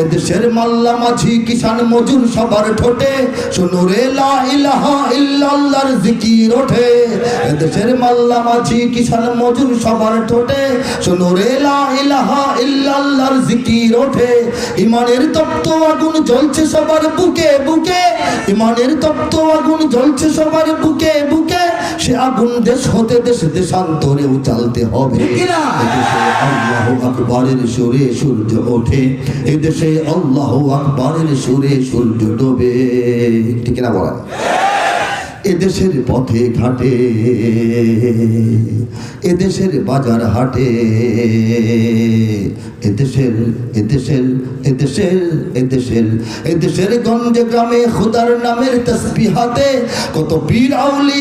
এদেশের মাল্লা মাঝি কিষান মজুর সবার ঠোঁটে। শুনো রে লা ইলাহা ইল্লাল্লাহর জিকির ওঠে। এদেশের মাল্লা মাঝি কিষান মজুর সবার ঠোঁটে। শুনো রে লা ইলাহা ইল্লাল্লাহর জিকির ওঠে। ইমানের তপ্ত আগুন জ্বলছে সবার বুকে বুকে। ইমানের তপ্ত আগুন জ্বলছে সবার বুকে বুকে সে আগুন দেশ হতে দেশ দেশান্তরেও চালতে হবে। এদেশে আল্লাহ আকবরের সুরে সূর্য ওঠে। এদেশে আল্লাহ আকবরের সুরে সূর্য ডোবে। ঠিক না বলা এদেশের পথে ঘাটে। এদেশের বাজার হাটে। এদেশের এদেশের এদেশের এদেশের এদেশের গঞ্জে গ্রামে খুদার নামের তসবিহাতে কত পীর আউলি